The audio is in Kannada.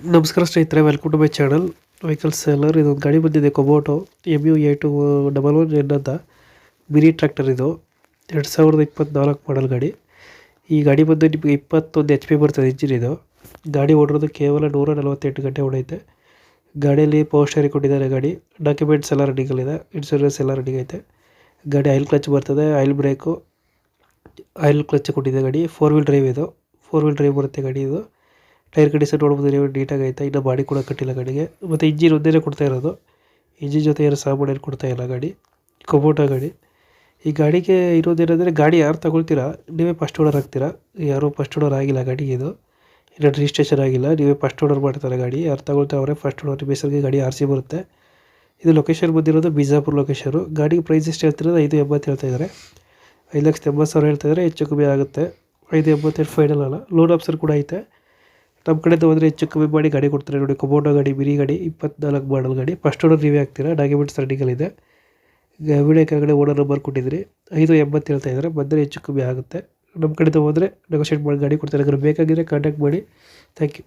ನಮಸ್ಕಾರ ಸ್ನೇಹಿತರೆ welcome to my channel vehicle seller ಇದೊಂದು ಗಾಡಿ ಬಂದಿದೆ Kubota M U A two double one N ಅಂತ. ಮಿನಿ ಟ್ರ್ಯಾಕ್ಟರ್ ಇದು. ಎರಡು ಸಾವಿರದ ಇಪ್ಪತ್ತ್ನಾಲ್ಕು ಮಾಡಲ್ ಗಾಡಿ. ಈ ಗಾಡಿ ಬಂದು ನಿಮಗೆ ಇಪ್ಪತ್ತೊಂದು ಎಚ್ ಪಿ ಬರ್ತದೆ ಇಂಜಿನ್ ಇದು. ಗಾಡಿ ಓಡಿರೋದು ಕೇವಲ ನೂರ ನಲವತ್ತೆಂಟು ಗಂಟೆ ಓಡೈತೆ. ಗಾಡಿಯಲ್ಲಿ ಪೋಸ್ಟರ್ ಕೊಟ್ಟಿದ್ದಾರೆ ಗಾಡಿ. ಡಾಕ್ಯುಮೆಂಟ್ಸ್ ಎಲ್ಲ ರನ್ನಿಂಗಲ್ಲಿದೆ ಇನ್ಶೂರೆನ್ಸ್ ಎಲ್ಲ ರನ್ನಿಂಗ್ ಐತೆ. ಗಾಡಿ ಆಯಿಲ್ ಕ್ಲಚ್ ಬರ್ತದೆ ಆಯಿಲ್ ಬ್ರೇಕು ಆಯಿಲ್ ಕ್ಲಚ್ ಕೊಟ್ಟಿದೆ ಗಾಡಿ. ಫೋರ್ ವೀಲ್ ಡ್ರೈವ್ ಇದು. ಫೋರ್ ವೀಲ್ ಡ್ರೈವ್ ಬರುತ್ತೆ ಗಾಡಿ ಇದು. ಟೈರ್ ಕಂಡೀಷನ್ ನೋಡ್ಬೋದು ನೀವು ನೀಟಾಗಿ ಐತೆ ಇನ್ನು ಬಾಡಿ ಕೂಡ ಕಟ್ಟಿಲ್ಲ ಗಾಡಿಗೆ. ಮತ್ತು ಇಂಜಿನ್ ಒಂದೇ ಕೊಡ್ತಾ ಇರೋದು. ಇಂಜಿನ್ ಜೊತೆ ಏನು ಸಾಮಾನು ಏನು ಕೊಡ್ತಾ ಇಲ್ಲ ಗಾಡಿ. ಕೊಬೋಟೋ ಗಾಡಿ. ಈ ಗಾಡಿಗೆ ಇರೋದೇನೆಂದರೆ ಗಾಡಿ ಯಾರು ತಗೊಳ್ತೀರಾ? ನೀವೇ ಫಸ್ಟ್ ಓಡರ್ ಆಗ್ತೀರಾ? ಯಾರೂ ಫಸ್ಟ್ ಓಡರ್ ಆಗಿಲ್ಲ ಗಾಡಿಗೆ ಇದು. ಇನ್ನು ರಿಜಿಸ್ಟ್ರೇಷನ್ ಆಗಿಲ್ಲ. ನೀವೇ ಫಸ್ಟ್ ಓಡರ್ ಮಾಡ್ತಾರೆ ಗಾಡಿ. ಯಾರು ತಗೊಳ್ತಾ ಅವರೇ ಫಸ್ಟ್ ಓಡರ್ ಬೇಸರಿಗೆ ಗಾಡಿ ಆರ್ ಸಿ ಬರುತ್ತೆ. ಇದು ಲೊಕೇಶನ್ ಬಂದಿರೋದು ಬಿಜಾಪುರ ಲೊಕೇಶನು ಗಾಡಿಗೆ ಪ್ರೈಸ್ ಎಷ್ಟು ಹೇಳ್ತಿರೋದು? ಐದು ಎಂಬತ್ತು ಹೇಳ್ತಾ ಇದ್ದಾರೆ. ಐದು ಲಕ್ಷದ ಎಂಬತ್ತು ಸಾವಿರ ಹೇಳ್ತಾ ಇದ್ದಾರೆ. ಹೆಚ್ಚು ಕಮ್ಮಿ ಆಗುತ್ತೆ. ಐದು ಎಂಬತ್ತೇಳು ಫೈನಲ್ ಅಲ್ಲ. ಲೋನ್ ಆಪ್ಷನ್ ಕೂಡ ಐತೆ. ನಮ್ಮ ಕಡೆ ಹೋದರೆ ಹೆಚ್ಚು ಕಮ್ಮಿ ಮಾಡಿ ಗಾಡಿ ಕೊಡ್ತಾರೆ. ನೋಡಿ ಕೊಬೋಟೋ ಗಾಡಿ ಬಿರಿ ಗಾಡಿ, ಇಪ್ಪತ್ನಾಲ್ಕು ಮಾಡಲ್ ಗಾಡಿ. ಫಸ್ಟ್ ಓನರ್ ನೀವೇ ಆಗ್ತೀರಾ? ಡಾಕ್ಯುಮೆಂಟ್ಸ್ ರನ್ನಿಂಗಲ್ಲಿದೆ ವಿಡಿಯೋ ಕೆಳಗಡೆ ಓನರ್ ನಂಬರ್ ಕೊಟ್ಟಿದ್ದೀರಿ. ಐದು ಎಂಬತ್ತು ಹೇಳ್ತಾ ಇದ್ದಾರೆ. ಬಂದರೆ ಹೆಚ್ಚು ಕಮ್ಮಿ ಆಗುತ್ತೆ. ನಮ್ಮ ಕಡೆ ಹೋದ್ರೆ ನೆಗೋಷಿಯೇಟ್ ಮಾಡಿ ಗಾಡಿ ಕೊಡ್ತಾರೆ. ಅದ್ರ ಬೇಕಾಗಿದ್ರೆ ಕಾಂಟ್ಯಾಕ್ಟ್ ಮಾಡಿ. Thank you